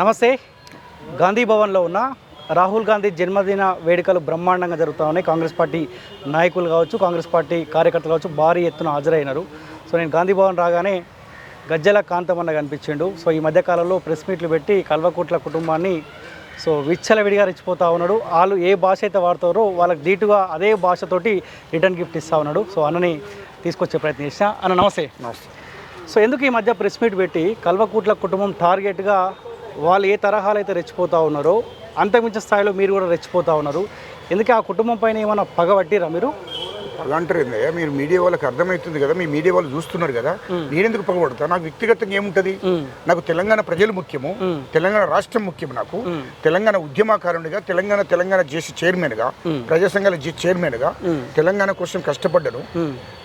నమస్తే. గాంధీ భవన్లో ఉన్న రాహుల్ గాంధీ జన్మదిన వేడుకలు బ్రహ్మాండంగా జరుగుతూ ఉన్నాయి. కాంగ్రెస్ పార్టీ నాయకులు కావచ్చు కాంగ్రెస్ పార్టీ కార్యకర్తలు కావచ్చు భారీ ఎత్తున హాజరైనారు. సో నేను గాంధీ భవన్ రాగానే గజ్జల కాంతమన్న కనిపించిండు. సో ఈ మధ్యకాలంలో ప్రెస్ మీట్లు పెట్టి కల్వకుట్ల కుటుంబాన్ని సో విచ్చలవిడిగా రెచ్చిపోతా ఉన్నాడు. వాళ్ళు ఏ భాష అయితే వాడతారో వాళ్ళకి ధీటుగా అదే భాషతోటి రిటర్న్ గిఫ్ట్ ఇస్తా ఉన్నాడు. సో అన్నని తీసుకొచ్చే ప్రయత్నం చేసిన. అన్న నమస్తే. సో ఎందుకు ఈ మధ్య ప్రెస్ మీట్ పెట్టి కల్వకుట్ల కుటుంబం టార్గెట్గా వాళ్ళు ఏ తరహాలు అయితే రెచ్చిపోతూ ఉన్నారో అంతకుమించిన స్థాయిలో మీరు కూడా రెచ్చిపోతూ ఉన్నారు. ఎందుకే ఆ కుటుంబం పైన ఏమైనా పగబట్టిరా మీరు? ఏందయ్యా మీరు మీడియా వాళ్ళకి అర్థమవుతుంది కదా మీ మీడియా వాళ్ళు చూస్తున్నారు కదా నేనెందుకు పగబడతా? నాకు వ్యక్తిగతంగా ఏముంటుంది? నాకు తెలంగాణ ప్రజలు ముఖ్యము తెలంగాణ రాష్ట్రం ముఖ్యం నాకు తెలంగాణ ఉద్యమకారునిగా తెలంగాణ తెలంగాణ జేసీ చైర్మన్గా ప్రజా సంఘాల జే చైర్మన్గా తెలంగాణ కోసం కష్టపడ్డాను.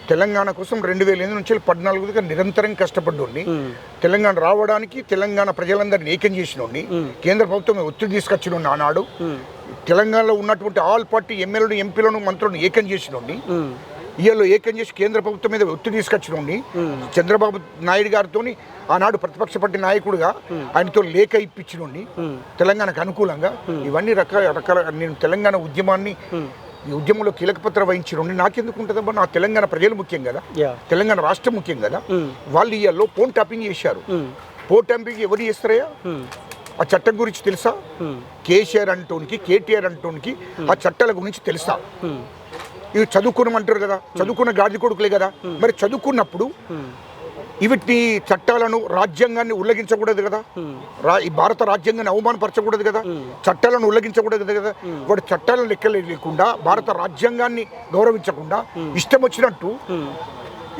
తెలంగాణ కోసం రెండు వేల ఎనిమిది నుంచి పద్నాలుగుగా నిరంతరం కష్టపడ్డోడిని. తెలంగాణ రావడానికి తెలంగాణ ప్రజలందరినీ ఏకం చేసినోడిని. కేంద్ర ప్రభుత్వం ఒత్తిడి తీసుకొచ్చిన ఆనాడు. తెలంగాణలో ఉన్నటువంటి ఆల్ పార్టీ ఎమ్మెల్యేలను ఎంపీలను మంత్రులను ఏకం చేసినోడిని. ఇవాళ ఏకం చేసి కేంద్ర ప్రభుత్వం మీద ఒత్తిడి తీసుకొచ్చినోడిని. చంద్రబాబు నాయుడు గారితో ఆనాడు ప్రతిపక్ష పార్టీ నాయకుడిగా ఆయనతో లేఖ ఇప్పించినోడిని. తెలంగాణకు అనుకూలంగా ఇవన్నీ రకాల రకాల నేను తెలంగాణ ఉద్యమాన్ని ఈ ఉద్యమంలో కీలక పాత్ర వహించినోడిని. నాకెందుకు ఉంటుందమ్మా నా తెలంగాణ ప్రజలు ముఖ్యం కదా. తెలంగాణ రాష్ట్రం ముఖ్యం కదా. వాళ్ళు ఇవాళ ఫోన్ ట్యాపింగ్ చేశారు. ఫోన్ ట్యాపింగ్ ఎవరు చేస్తారయ్యా? ఆ చట్టం గురించి తెలుసా? కేసీఆర్ అంటోనికి కేటీఆర్ అంటోనికి ఆ చట్టాల గురించి తెలుసా? ఇవి చదువుకున్నామంటారు కదా? చదువుకున్న గాడిద కొడుకులే కదా? మరి చదువుకున్నప్పుడు వీటిని చట్టాలను రాజ్యాంగాన్ని ఉల్లంఘించకూడదు కదా? రా ఈ భారత రాజ్యాంగాన్ని అవమానపరచకూడదు కదా? చట్టాలను ఉల్లంఘించకూడదు కదా? వాడు చట్టాలను లెక్కలు లేకుండా భారత రాజ్యాంగాన్ని గౌరవించకుండా ఇష్టం వచ్చినట్టు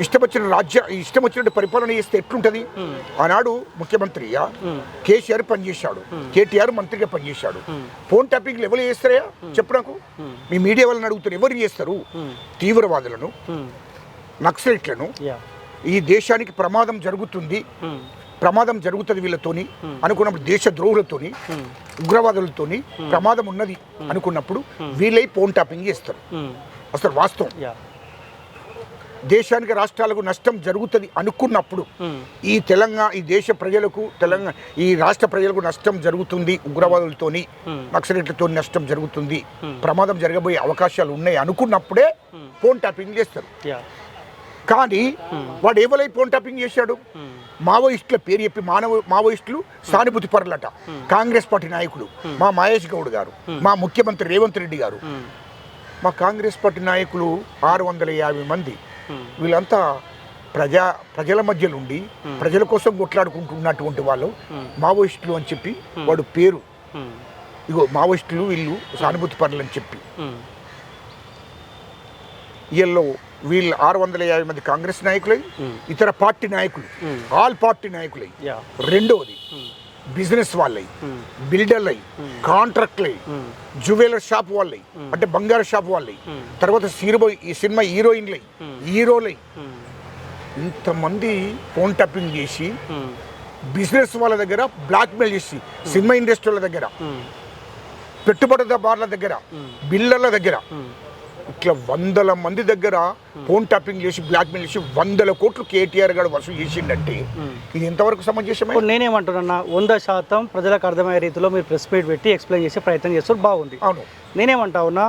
ఇష్టం వచ్చిన రాజ్య ఇష్టం వచ్చినట్టు పరిపాలన చేస్తే ఎట్లుంటది? ఆనాడు ముఖ్యమంత్రిగా కేసీఆర్ పనిచేశాడు కేటీఆర్ మంత్రిగా పనిచేశాడు. ఫోన్ ట్యాపింగ్ ఎవరు చేస్తారా చెప్పు నాకు. మీ మీడియా వాళ్ళని అడుగుతారు ఎవరు చేస్తారు? తీవ్రవాదులను నక్సలైట్లను. ఈ దేశానికి ప్రమాదం జరుగుతుంది. ప్రమాదం జరుగుతుంది వీళ్ళతోని అనుకున్నప్పుడు దేశ ద్రోహులతోని ఉగ్రవాదులతోని ప్రమాదం ఉన్నది అనుకున్నప్పుడు వీళ్ళై ఫోన్ ట్యాపింగ్ చేస్తారు. అసలు వాస్తవం. దేశానికి రాష్ట్రాలకు నష్టం జరుగుతుంది అనుకున్నప్పుడు ఈ తెలంగాణ ఈ దేశ ప్రజలకు తెలంగాణ ఈ రాష్ట్ర ప్రజలకు నష్టం జరుగుతుంది ఉగ్రవాదులతోని నక్సలైట్లతో నష్టం జరుగుతుంది. ప్రమాదం జరగబోయే అవకాశాలు ఉన్నాయి అనుకున్నప్పుడే ఫోన్ ట్యాపింగ్ చేస్తారు. కానీ వాడు ఏవలై ఫోన్ ట్యాపింగ్ చేశాడు? మావోయిస్టుల పేరు చెప్పి మానవ మావోయిస్టులు సానుభూతి పరులట. కాంగ్రెస్ పార్టీ నాయకులు మా మహేష్ గౌడ్ గారు మా ముఖ్యమంత్రి రేవంత్ రెడ్డి గారు. మా కాంగ్రెస్ పార్టీ నాయకులు ఆరు వందల యాభై మంది. వీళ్ళంతా ప్రజా ప్రజల మధ్యలో ఉండి ప్రజల కోసం కొట్లాడుకుంటున్నటువంటి వాళ్ళు మావోయిస్టులు అని చెప్పి వాడు పేరు. ఇగో మావోయిస్టులు వీళ్ళు సానుభూతి పరులు అని చెప్పి. వీళ్ళు వీళ్ళు ఆరు వందల యాభై మంది కాంగ్రెస్ నాయకులై ఇతర పార్టీ నాయకులు ఆల్ పార్టీ నాయకులై. రెండవది బిజినెస్ వాళ్ళై బిల్డర్లై కాంట్రాక్ట్లై జ్యువెలర్ షాప్ వాళ్ళై అంటే బంగారు షాప్ వాళ్ళై. తర్వాత సినిమా ఈ సినిమా హీరోయిన్లై హీరోలై. ఇంతమంది ఫోన్ ట్యాపింగ్ చేసి బిజినెస్ వాళ్ళ దగ్గర బ్లాక్మెయిల్ చేసి సినిమా ఇండస్ట్రీ వాళ్ళ దగ్గర పెట్టుబడిదారుల దగ్గర బిల్డర్ల దగ్గర ఇట్లా వందల మంది దగ్గర ఫోన్ ట్యాపింగ్ చేసి బ్లాక్మెయిల్ చేసి వందల కోట్లు కేటీఆర్ గారు వసూలు చేసిండంటే ఇది ఎంతవరకు సమంజసమే? నేనేమంటున్నా వంద శాతం ప్రజలకు అర్థమయ్యే రీతిలో మీరు ప్రెస్ మీట్ పెట్టి ఎక్స్ప్లెయిన్ చేసే ప్రయత్నం చేస్తారు బాగుంది. అవును. నేనేమంటా ఉన్నా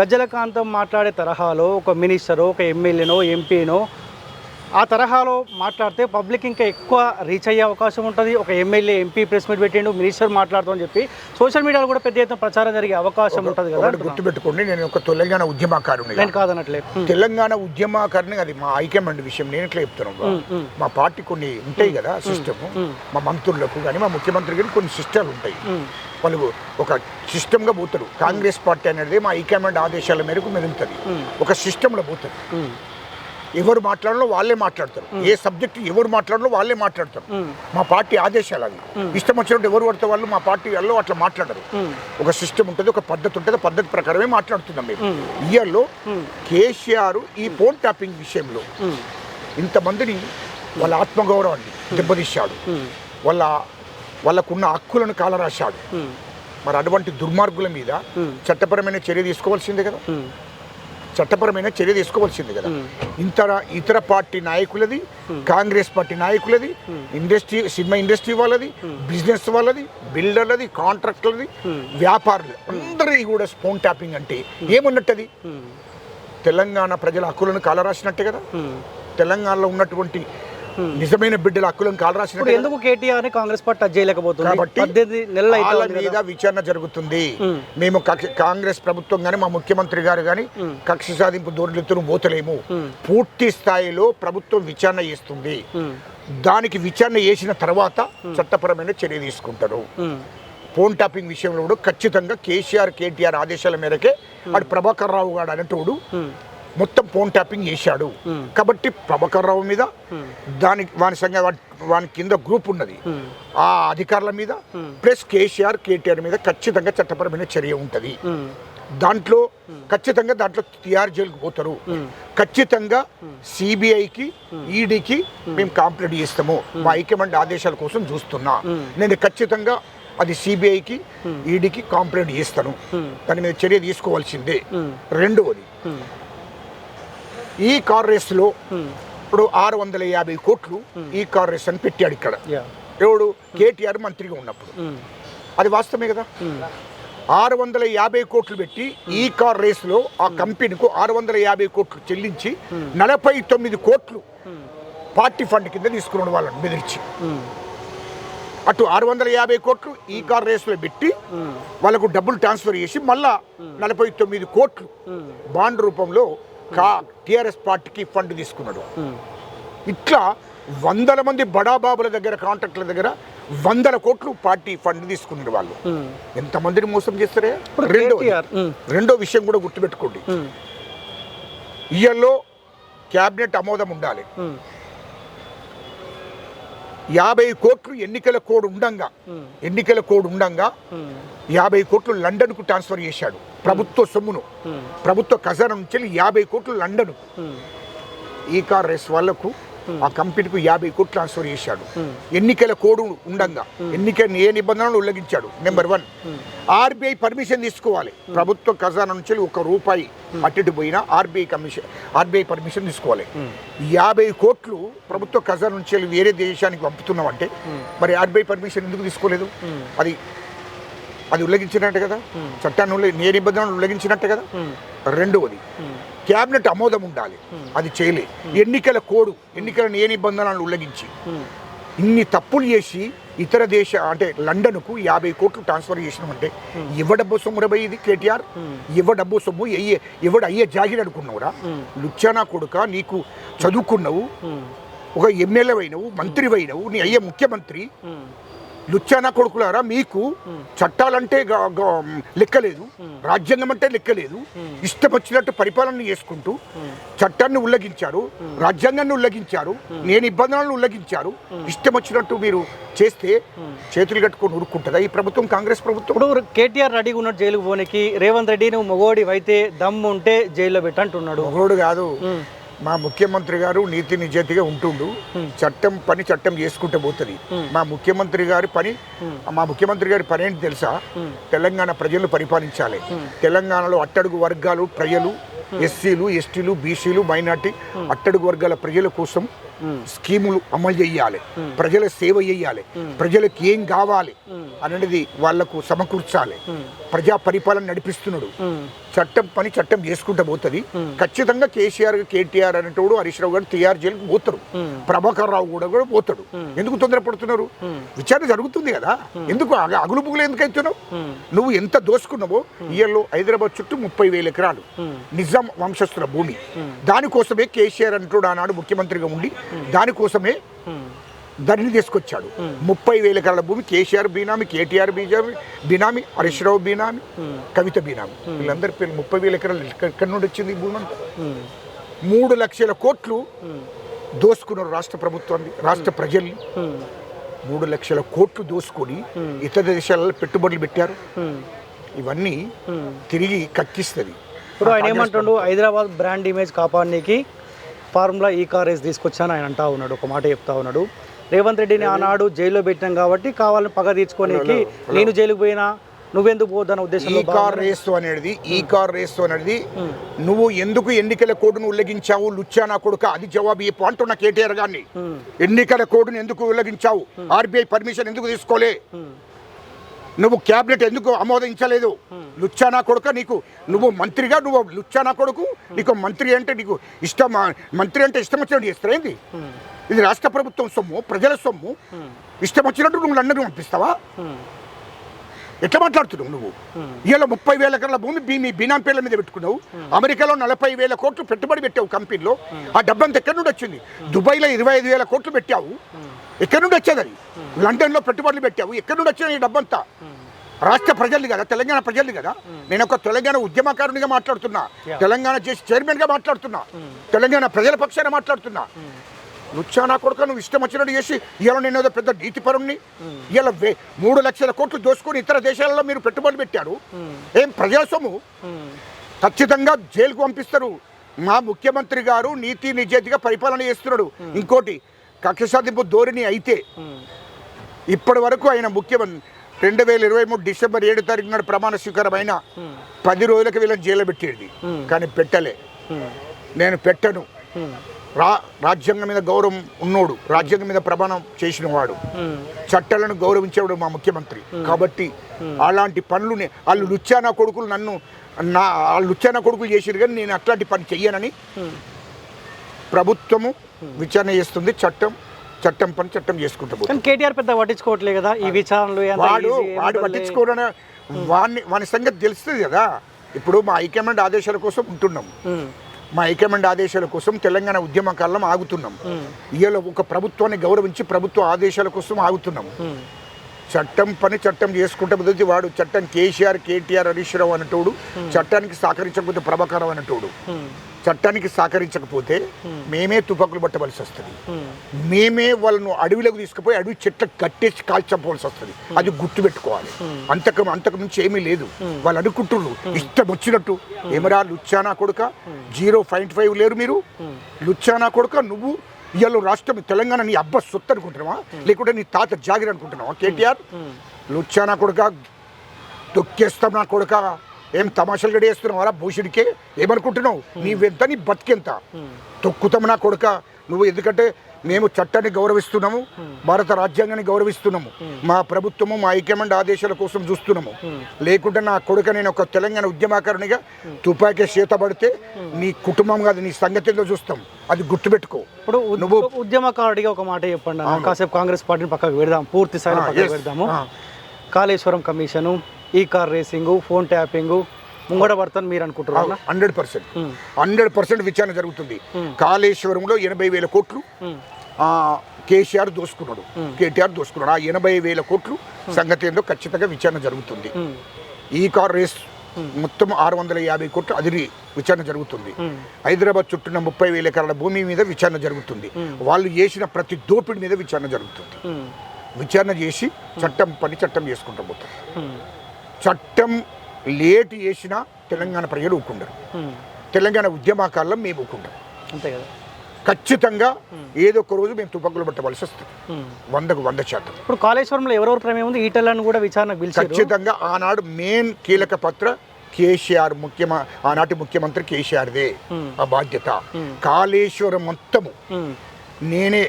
గజ్జల కాంతం మాట్లాడే తరహాలో ఒక మినిస్టరో ఒక ఎమ్మెల్యేనో ఎంపీనో ఆ తరహాలో మాట్లాడితే పబ్లిక్ ఇంకా ఎక్కువ రీచ్ అయ్యే అవకాశం ఉంటుంది. ఒక ఎమ్మెల్యే ఎంపీ ప్రెస్ మీట్ పెట్టిండు మినిస్టర్ మాట్లాడుతామని చెప్పి సోషల్ మీడియాలో కూడా పెద్ద ఎత్తున ప్రచారం జరిగే అవకాశం ఉంటుంది కదా. గుర్తుపెట్టుకోండి. నేను ఒక తెలంగాణ ఉద్యమకారుని నేను కాదనట్లే. తెలంగాణ ఉద్యమకారుని అది మా ఐక్యమండి విషయం నేను ఎట్లా చెప్తున్నాను మ్. పార్టీ కొన్ని ఉంటాయి కదా సిస్టమ్. మా మంత్రులకు కానీ మా ముఖ్యమంత్రి కానీ కొన్ని సిస్టమ్లు ఉంటాయి. వాళ్ళు ఒక సిస్టమ్గా పోతారు. కాంగ్రెస్ పార్టీ అనేది మా హైకమాండ్ ఆదేశాల మేరకు మెరుగుతుంది ఒక సిస్టంలో పోతారు. హ్మ్. ఎవరు మాట్లాడాలో వాళ్ళే మాట్లాడతారు. ఏ సబ్జెక్ట్ ఎవరు మాట్లాడాలో వాళ్ళే మాట్లాడతారు. మా పార్టీ ఆదేశాలు అవి. ఇష్టం వచ్చినట్టు ఎవరు పడితే వాళ్ళు మా పార్టీ వాళ్ళు అట్లా మాట్లాడరు. ఒక సిస్టమ్ ఉంటుంది ఒక పద్ధతి ఉంటుంది ఆ పద్ధతి ప్రకారమే మాట్లాడుతున్నాం మేము. ఇయర్లో కేసీఆర్ ఈ ఫోన్ ట్యాపింగ్ విషయంలో ఇంతమందిని వాళ్ళ ఆత్మగౌరవాన్ని దెబ్బతీశాడు. వాళ్ళ వాళ్ళకున్న హక్కులను కాలరాశాడు. మరి అటువంటి దుర్మార్గుల మీద చట్టపరమైన చర్య తీసుకోవాల్సిందే కదా. చట్టపరమైన చర్య తీసుకోవాల్సింది కదా. ఇతర ఇతర పార్టీ నాయకులది కాంగ్రెస్ పార్టీ నాయకులది ఇండస్ట్రీ సినిమా ఇండస్ట్రీ వాళ్ళది బిజినెస్ వాళ్ళది బిల్డర్లది కాంట్రాక్టర్లది వ్యాపారులు అందరిది కూడా స్పోన్ ట్యాపింగ్ అంటే ఏమున్నట్టది? తెలంగాణ ప్రజల హక్కులను కాలరాసినట్టే కదా. తెలంగాణలో ఉన్నటువంటి నిజమైన బిడ్డల హక్కులను కదా? ఎందుకు కేటీఆర్ కాంగ్రెస్ పార్టీ టచ్ చేయలేకపోతుంది? కాబట్టి నెలలు మీద విచారణ జరుగుతుంది. మేము కక్ష- కాంగ్రెస్ ప్రభుత్వం గాని మా ముఖ్యమంత్రి గారు గాని కక్ష సాధింపు ధోరణులతో పోతలేము. పూర్తి స్థాయిలో ప్రభుత్వం విచారణ చేస్తుంది. దానికి విచారణ చేసిన తర్వాత చట్టపరమైన చర్య తీసుకుంటారు. ఫోన్ ట్యాపింగ్ విషయంలో కూడా ఖచ్చితంగా కేసీఆర్ కేటీఆర్ ఆదేశాల మేరకే అటు ప్రభాకర్ రావు గారు అనేటోడు మొత్తం ఫోన్ ట్యాపింగ్ చేశాడు. కాబట్టి ప్రభాకర్ రావు మీద దానికి వాని సంగ వాని- కింద గ్రూప్ ఉన్నది. ఆ అధికారుల మీద ప్లస్ కేసీఆర్ కేటీఆర్ మీద ఖచ్చితంగా చట్టపరమైన చర్య ఉంటుంది. దాంట్లో ఖచ్చితంగా దాంట్లో తిహార్ జైలుకు పోతారు. ఖచ్చితంగా సిబిఐకి ఈడీకి మేము కంప్లైంట్ చేస్తాము. మా హైకమాండ్ ఆదేశాల కోసం చూస్తున్నా. నేను ఖచ్చితంగా అది సిబిఐకి ఈడీకి కంప్లైంట్ చేస్తాను. దాని మీద చర్య తీసుకోవాల్సిందే. రెండవది ఈ కార్ రేసులో ఇప్పుడు ఆరు వందల యాభై కోట్లు ఈ కార్ రేస్ అని పెట్టాడు ఇక్కడ. ఎవడు? కేటీఆర్ మంత్రిగా ఉన్నప్పుడు. అది వాస్తవమే కదా? ఆరు వందల యాభై కోట్లు పెట్టి ఈ కార్ రేసులో ఆ కంపెనీకు ఆరు వందల యాభై కోట్లు చెల్లించి నలభై తొమ్మిది కోట్లు పార్టీ ఫండ్ కింద తీసుకున్నాడు వాళ్ళని బెదిరించి. అటు ఆరు వందల యాభై కోట్లు ఈ కార్ రేసులో పెట్టి వాళ్ళకు డబ్బులు ట్రాన్స్ఫర్ చేసి మళ్ళా నలభై తొమ్మిది కోట్లు బాండ్ రూపంలో కా టిఆర్ఎస్ పార్టీకి ఫండ్ తీసుకున్నాడు. ఇట్లా వందల మంది బడాబాబుల దగ్గర కాంట్రాక్టుల దగ్గర వందల కోట్లు పార్టీ ఫండ్ తీసుకున్నారు వాళ్ళు. ఎంతమందిని మోసం చేస్తారే? రెండో. రెండో విషయం కూడా గుర్తుపెట్టుకోండి. ఇయల్లో క్యాబినెట్ ఆమోదం ఉండాలి. యాభై కోట్లు ఎన్నికల కోడ్ ఉండంగా ఎన్నికల కోడ్ ఉండంగా యాభై కోట్లు లండన్కు ట్రాన్స్ఫర్ చేశాడు ప్రభుత్వ సొమ్మును. ప్రభుత్వ ఖజానా నుంచి యాభై కోట్లు లండన్ ఈ కార్ రేస్ వాళ్ళకు ఆ కంపెనీకి యాభై కోట్లు ట్రాన్స్ఫర్ చేశాడు. ఎన్నికల కోడ్ ఉండంగా. ఎన్నిక ఏ నిబంధనలు ఉల్లంఘించాడు. నెంబర్ వన్ ఆర్బీఐ పర్మిషన్ తీసుకోవాలి. ప్రభుత్వ ఖజానా నుంచి ఒక రూపాయి అటు పోయినా ఆర్బీఐ కమిషన్ ఆర్బీఐ పర్మిషన్ తీసుకోవాలి. యాభై కోట్లు ప్రభుత్వ ఖజానా నుంచి వెళ్ళి వేరే దేశానికి పంపుతున్నామంటే మరి ఆర్బీఐ పర్మిషన్ ఎందుకు తీసుకోలేదు? అది అది ఉల్లంఘించినట్టే కదా? చట్టాన్ని ఏ నిబంధనలు ఉల్లంఘించినట్టే కదా? రెండవది క్యాబినెట్ ఆమోదం ఉండాలి. అది చేయలే. ఎన్నికల కోడు ఎన్నికల ఏ నిబంధనలను ఉల్లంఘించి. ఇన్ని తప్పులు చేసి ఇతర దేశ అంటే లండన్కు యాభై కోట్లు ట్రాన్స్ఫర్ చేసినామంటే ఇవ్వ డబ్బు సొమ్ము రబై ఇది కేటీఆర్? ఇవ్వ డబ్బు సొమ్ము అయ్యే ఎవడు అయ్యే జాగిరి అనుకున్నావురా? లుచ్చానా కొడుక నీకు చదువుకున్నావు ఒక ఎమ్మెల్యే అయినవు మంత్రి అయినవు నీ అయ్యే ముఖ్యమంత్రి. లుచ్చానా కొడుకులారా మీకు చట్టాలంటే లెక్కలేదు. రాజ్యాంగం అంటే లెక్కలేదు. ఇష్టం వచ్చినట్టు పరిపాలన చేసుకుంటూ చట్టాన్ని ఉల్లంఘించారు. రాజ్యాంగాన్ని ఉల్లంఘించారు. నేను నిబంధనలను ఉల్లంఘించారు. ఇష్టం వచ్చినట్టు మీరు చేస్తే చేతులు కట్టుకొని ఉరుక్కుంటుందా? ఈ ప్రభుత్వం కాంగ్రెస్ ప్రభుత్వం? ఇప్పుడు కేటీఆర్ రెడీగా ఉన్నాడు జైలుకు పోనీకి రేవంత్ రెడ్డి నువ్వు మొగోడి అయితే దమ్ము ఉంటే జైల్లో పెట్టంటున్నాడు. మొగోడు కాదు. మా ముఖ్యమంత్రి గారు నీతి నిజాయితీగా ఉంటుండు. చట్టం పని చట్టం చేసుకుంటూ పోతుంది. మా ముఖ్యమంత్రి గారి పని మా ముఖ్యమంత్రి గారి పని ఏంటి తెలుసా? తెలంగాణ ప్రజలను పరిపాలించాలి. తెలంగాణలో అట్టడుగు వర్గాలు ప్రజలు ఎస్సీలు ఎస్టీలు బీసీలు మైనార్టీ అట్టడుగు వర్గాల ప్రజల కోసం స్కీములు అమలు చేయాలి. ప్రజల సేవ చేయాలి. ప్రజలకు ఏం కావాలి అనేది వాళ్ళకు సమకూర్చాలి. ప్రజా పరిపాలన నడిపిస్తున్నాడు. చట్టం పని చట్టం చేసుకుంటూ పోతుంది. ఖచ్చితంగా కేసీఆర్ కేటీఆర్ అనేటోడు హరీష్ రావు గారు టీఆర్ జైలుకి పోతారు. ప్రభాకర్ రావు కూడా కూడా పోతాడు. ఎందుకు తొందరపడుతున్నారు విచారణ జరుగుతుంది కదా. ఎందుకు అగ- అగులు పుగులు ఎందుకు అవుతున్నావు? నువ్వు ఎంత దోసుకున్నావో ఇయర్లో హైదరాబాద్ చుట్టూ ముప్పై వేల ఎకరాలు. నిజాం వంశస్థుల భూమి. దానికోసమే కేసీఆర్ అంటాడు ఆనాడు ముఖ్యమంత్రిగా ఉండి. దానికోసమే దానిని తీసుకొచ్చాడు. ముప్పై వేల ఎకరాల భూమి కేసీఆర్ బీనామి కేటీఆర్ బీజామి బీనామి హరీష్ రావు బీనామి కవిత బీనామి. వీళ్ళందరి పేరు ముప్పై వేల ఎకరాలు ఎక్క- ఎక్కడి నుండి వచ్చింది ఈ భూమి అంతా? మూడు లక్షల కోట్లు దోసుకున్నారు రాష్ట్ర ప్రభుత్వాన్ని రాష్ట్ర ప్రజల్ని. మూడు లక్షల కోట్లు దోసుకొని ఇతర దేశాలలో పెట్టుబడులు పెట్టారు. ఇవన్నీ తిరిగి కక్కిస్తుంది. ఇప్పుడు ఆయన ఏమంటుండు? హైదరాబాద్ బ్రాండ్ ఇమేజ్ కాపాడనీకి ఫార్ములా ఈ కార్ రేస్ తీసుకొచ్చాను. ఆయన అంటా ఉన్నాడు ఒక మాట చెప్తా ఉన్నాడు. రేవంత్ రెడ్డిని ఆనాడు జైల్లో పెట్టాం కాబట్టి కావాలని పగ తీర్చుకోనికి నేను జైలుకు పోయినా? నువ్వెందుకు పోద్దన్న ఈ ఉద్దేశంలో కార్ రేసు అనేది ఈ కార్ రేసు అనేది నువ్వు ఎందుకు ఎన్నికల కోడ్ను ఉల్లంఘించావు? లుచ్చా నా కొడుక? అది జవాబు చెప్పు అంటున్న కేటీఆర్ గారిని. ఎన్నికల కోడ్ను ఎందుకు ఉల్లంఘించావు? ఆర్బీఐ పర్మిషన్ ఎందుకు తీసుకోలే? నువ్వు క్యాబినెట్ ఎందుకు ఆమోదించలేదు? లుచ్చానా కొడుక నీకు నువ్వు మంత్రిగా నువ్వు లుచ్చానా కొడుకు? నీకు మంత్రి అంటే నీకు ఇష్టం మంత్రి అంటే ఇష్టం వచ్చినట్టు చేస్తారా ఏంది? ఇది రాష్ట్ర ప్రభుత్వం సొమ్ము ప్రజల సొమ్ము. ఇష్టం వచ్చినట్టు నువ్వు లండన్ పంపిస్తావా? ఎట్లా మాట్లాడుతున్నావు నువ్వు? ఇవాళ ముప్పై వేల ఎకరాల భూమి బీ- మీ బీనాం పేర్ల మీద పెట్టుకున్నావు. అమెరికాలో నలభై వేల కోట్లు పెట్టుబడి పెట్టావు కంపెనీలో. ఆ డబ్బంతా ఎక్కడి నుండి వచ్చింది? దుబాయ్లో ఇరవై ఐదు వేల కోట్లు పెట్టావు. ఎక్కడి నుండి వచ్చేది అది? లండన్లో పెట్టుబడులు పెట్టావు. ఎక్కడి నుండి వచ్చింది ఈ డబ్బంతా రాష్ట్ర ప్రజలు కదా తెలంగాణ ప్రజలు కదా. నేను ఒక తెలంగాణ ఉద్యమకారునిగా మాట్లాడుతున్నా. తెలంగాణ చేసి చైర్మన్గా మాట్లాడుతున్నా. తెలంగాణ ప్రజల పక్షాన మాట్లాడుతున్నా. లుచ్చానా కొడుకు నువ్వు ఇష్టం వచ్చినట్టు చేసి ఇవాళ నేను ఏదో పెద్ద నీతిపరుణ్ణి. ఇలా వే- మూడు లక్షల కోట్లు దోసుకొని ఇతర దేశాలలో మీరు పెట్టుబడి పెట్టారు. ఏం ప్రజాసొమ్ము ఖచ్చితంగా జైలుకు పంపిస్తారు. మా ముఖ్యమంత్రి గారు నీతి నిజాయితీగా పరిపాలన చేస్తున్నాడు. ఇంకోటి కక్ష సాధింపు ధోరణి అయితే ఇప్పటి వరకు ఆయన ముఖ్యమంత్రి రెండు వేల ఇరవై మూడు డిసెంబర్ ఏడు తారీఖు నాడు ప్రమాణ స్వీకారం అయిన పది రోజులకు వీళ్ళని జైలు పెట్టేది. కానీ పెట్టలే. నేను పెట్టను. రా రాజ్యాంగం మీద గౌరవం ఉన్నోడు రాజ్యాంగం మీద ప్రమాణం చేసిన వాడు. చట్టాలను గౌరవించేవాడు మా ముఖ్యమంత్రి. కాబట్టి అలాంటి పనులు వాళ్ళు లుచ్చానా కొడుకులు నన్ను నా ఆ లుచ్చానా కొడుకులు చేసిరు కానీ నేను అట్లాంటి పని చెయ్యనని ప్రభుత్వము విచారణ చేస్తుంది చట్టం చట్టం పని చట్టం చేసుకుంటూ కేటీఆర్ పెద్ద కదా ఈ విచారణలు వాడు వాడు. పట్టించుకోవడం వాడిని వాని సంగతి తెలుస్తుంది కదా. ఇప్పుడు మా హైకమాండ్ ఆదేశాల కోసం ఉంటున్నాం. ఉమ్, మా హైకమాండ్ ఆదేశాల కోసం తెలంగాణ ఉద్యమకాలం ఆగుతున్నాం. ఇవాళ ఒక ప్రభుత్వాన్ని గౌరవించి ప్రభుత్వ ఆదేశాల కోసం ఆగుతున్నాం. చట్టం పని చట్టం చేసుకుంటే బదులు వాడు చట్టం కేసీఆర్ కేటీఆర్ హరీష్ రావు అనేటోడు చట్టానికి సహకరించకపోతే ప్రభాకరం అనేటోడు. చట్టానికి సహకరించకపోతే మేమే తుపాకులు పట్టవలసి వస్తుంది. మేమే వాళ్ళను అడవిలోకి తీసుకుపోయి అడవి చెట్లకు కట్టేసి కాల్చపోవాల్సి వస్తుంది. అది గుర్తుపెట్టుకోవాలి. అంతకు అంతకు మించి ఏమీ లేదు. వాళ్ళు అనుకుంటున్నారు. ఇష్టం వచ్చినట్టు. ఏమరా లుచ్చానా కొడుక? జీరో పాయింట్ ఫైవ్ లేరు మీరు? లుచ్చానా కొడుక? నువ్వు ఇవాళ రాష్ట్రం తెలంగాణ నీ అబ్బ సొత్తు అనుకుంటున్నావా? లేకుంటే నీ తాత జాగిరి అనుకుంటున్నావా? కేటీఆర్? లుచ్చానా కొడుక? తొక్కేస్తాం నా కొడుక. ఏం తమాషాలు గడి వేస్తున్నావారా భూషుడికే ఏమనుకుంటున్నావు? నీవెంత నీ బతికెంత? తొక్కుతాం నా కొడుక. నువ్వు ఎందుకంటే మేము చట్టాన్ని గౌరవిస్తున్నాము భారత రాజ్యాంగాన్ని గౌరవిస్తున్నాము మా ప్రభుత్వము మా హైకమాండ్ ఆదేశాల కోసం చూస్తున్నాము. లేకుంటే నా కొడుక నేను ఒక తెలంగాణ ఉద్యమకారునిగా తుపాకీ చేత పడితే నీ కుటుంబం కాదు నీ సంగతి ఏందో చూస్తాం. అది గుర్తుపెట్టుకో. ఇప్పుడు నువ్వు ఉద్యమకారుడిగా ఒక మాట చెప్పండి. కాసేపు కాంగ్రెస్ పార్టీని పక్కకు పెడదాం పూర్తి స్థాయిలో. పెడదాము. Kaleshwaram commission E car racing phone tapping ముంగడ పడతాను మీరు అనుకుంటున్నారు? Hundred percent. హండ్రెడ్ పర్సెంట్ విచారణ జరుగుతుంది. కాళేశ్వరంలో ఎనభై వేల కోట్లు కేసీఆర్ దోసుకున్నాడు. కేటీఆర్ దోసుకున్నాడు. ఆ ఎనభై వేల కోట్లు సంగతి ఏందో ఖచ్చితంగా విచారణ జరుగుతుంది. ఈ కార్ రేస్ మొత్తం ఆరు వందల యాభై కోట్లు అది విచారణ జరుగుతుంది. హైదరాబాద్ చుట్టూన్న ముప్పై వేల ఎకరాల భూమి మీద విచారణ జరుగుతుంది. వాళ్ళు చేసిన ప్రతి దోపిడి మీద విచారణ జరుగుతుంది. విచారణ చేసి చట్టం పని చట్టం చేసుకుంటూ పోతారు. చట్టం లేట్ చేసినా తెలంగాణ ప్రజలు ఉమ్. తెలంగాణ ఉద్యమకాలం మేము ఊకుంటాం అంతే కదా. ఖచ్చితంగా ఏదో ఒక రోజు మేము తుపాకులు పట్టవలసి వస్తుంది. వందకు వంద శాతం. ఇప్పుడు కాళేశ్వరంలో ఎవరెవరు ప్రమేయం ఉంది? ఈటలను కూడా విచారణకు పిలిచారు. ఖచ్చితంగా ఆనాడు మెయిన్ కీలక పత్ర కేసీఆర్ ముఖ్యమ ఆనాటి ముఖ్యమంత్రి కేసీఆర్దే. ఆ బాధ్యత. కాళేశ్వరం మొత్తము నేనే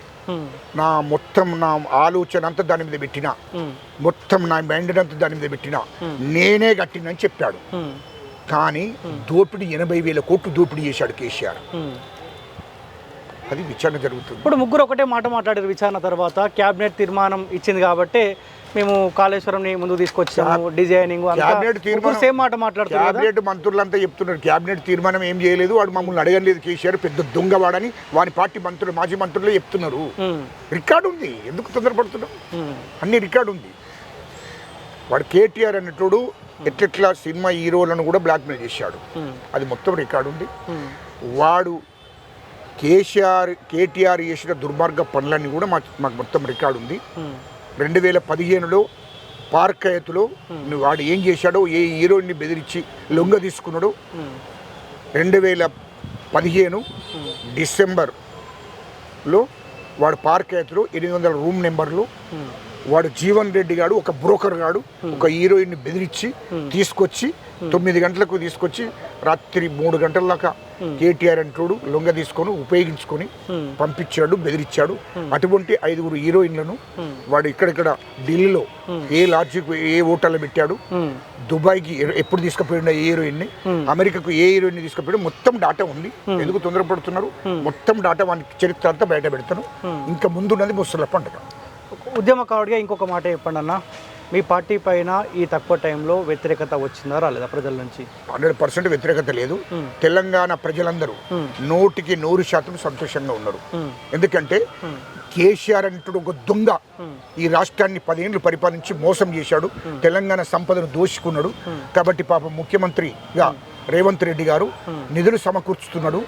నా మొత్తం నా ఆలోచన అంతా దాని మీద పెట్టిన. మొత్తం నా మైండ్ అంతా దాని మీద పెట్టిన. నేనే కట్టినని చెప్పాడు. కానీ దోపిడీ ఎనభై వేల కోట్లు దోపిడీ చేశాడు కేసీఆర్. అది విచారణ జరుగుతుంది. ఇప్పుడు ముగ్గురు ఒకటే మాట మాట్లాడారు విచారణ తర్వాత. క్యాబినెట్ తీర్మానం ఇచ్చింది కాబట్టి మేము కాళేశ్వరం ముందుకు తీసుకొచ్చాము డిజైనింగ్ సేమ్ మాట మాట్లాడుతున్నారు? క్యాబినెట్ మంత్రులంతా చెప్తున్నారు. క్యాబినెట్ తీర్మానం ఏం చేయలేదు. వాడు మమ్మల్ని అడగలేదు కేసీఆర్ పెద్ద దొంగవాడని వారి పార్టీ మంత్రులు మాజీ మంత్రులే చెప్తున్నారు. రికార్డు ఉంది. ఎందుకు తొందరపడుతున్నాం? అన్ని రికార్డు ఉంది. వాడు కేటీఆర్ అనేటోడు ఎట్లెట్లా సినిమా హీరోలను కూడా బ్లాక్మెయిల్ చేశాడు. అది మొత్తం రికార్డు ఉంది. వాడు కేసీఆర్ కేటీఆర్ చేసిన దుర్మార్గ పనులన్నీ కూడా మాకు మాకు మొత్తం రికార్డు ఉంది. రెండు వేల పదిహేనులో పార్కయతులో నువ్వు వాడు ఏం చేశాడో ఏ హీరోయిన్ని బెదిరించి లొంగ తీసుకున్నాడో. ఉమ్, రెండు వేల పదిహేను డిసెంబర్లో వాడు పార్కయతులో ఎనిమిది వందల రూమ్ నెంబర్లు వాడు జీవన్ రెడ్డి గాడు ఒక బ్రోకర్ గాడు ఒక హీరోయిన్ బెదిరించి తీసుకొచ్చి తొమ్మిది గంటలకు తీసుకొచ్చి రాత్రి మూడు గంటల దాకా కేటీఆర్ అంటోడు లొంగ తీసుకొని ఉపయోగించుకొని పంపించాడు బెదిరించాడు. అటువంటి ఐదుగురు హీరోయిన్లను వాడు ఇక్కడిక్కడ ఢిల్లీలో ఏ లాడ్జికి ఏ హోటల్లో పెట్టాడు దుబాయ్కి ఎప్పుడు తీసుకుపోయిన ఏ హీరోయిన్ని అమెరికాకు ఏ హీరోయిన్ తీసుకుపోయాడు మొత్తం డాటా ఉంది. ఎందుకు తొందరపడుతున్నారు? మొత్తం డాటా వానికి చరిత్ర అంతా బయట పెడతాను. ఇంకా ముందున్నది ముసల పండుగ ఉద్యమకారుడిగా ఇంకొక మాట చెప్పండి అన్న మీ పార్టీ పైన ఈ తక్కువ టైంలో వ్యతిరేకత వచ్చిందా రాలేదా ప్రజల నుంచి? హండ్రెడ్ పర్సెంట్ వ్యతిరేకత లేదు. తెలంగాణ ప్రజలందరూ నూటికి నూరు శాతం సంతోషంగా ఉన్నారు. ఎందుకంటే కేసీఆర్ అంటూ ఒక దొంగ ఈ రాష్ట్రాన్ని పదేళ్ళు పరిపాలించి మోసం చేశాడు. తెలంగాణ సంపదను దోచుకున్నాడు. కాబట్టి పాపం ముఖ్యమంత్రిగా రేవంత్ రెడ్డి గారు నిధులు సమకూర్చుతున్నాడు.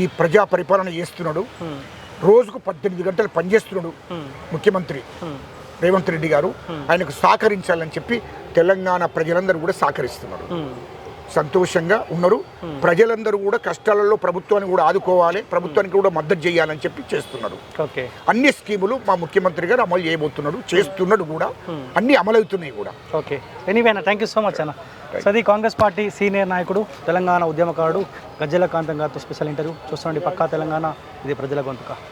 ఈ ప్రజా పరిపాలన చేస్తున్నాడు రోజుకు పద్దెనిమిది గంటలు పనిచేస్తున్నాడు ముఖ్యమంత్రి. రేవంత్ రెడ్డి గారు ఆయనకు సహకరించాలని చెప్పి తెలంగాణ ప్రజలందరూ కూడా సహకరిస్తున్నారు. సంతోషంగా ఉన్నారు. ప్రజలందరూ కూడా కష్టాలలో ప్రభుత్వాన్ని కూడా ఆదుకోవాలి ప్రభుత్వానికి కూడా మద్దతు చేయాలని చెప్పి చేస్తున్నారు. ఓకే. అన్ని స్కీములు మా ముఖ్యమంత్రి గారు అమలు చేయబోతున్నాడు చేస్తున్నాడు కూడా. అన్ని అమలవుతున్నాయి కూడా. ఓకే. ఎనీవే అన్న థ్యాంక్ యూ సో మచ్ అన్న. సో అది కాంగ్రెస్ పార్టీ సీనియర్ నాయకుడు తెలంగాణ ఉద్యమకారుడు గజ్జల కాంతం గారితో స్పెషల్ ఇంటర్వ్యూ. చూస్తుండీ పక్కా తెలంగాణ. ఇది ప్రజల గొంతుక.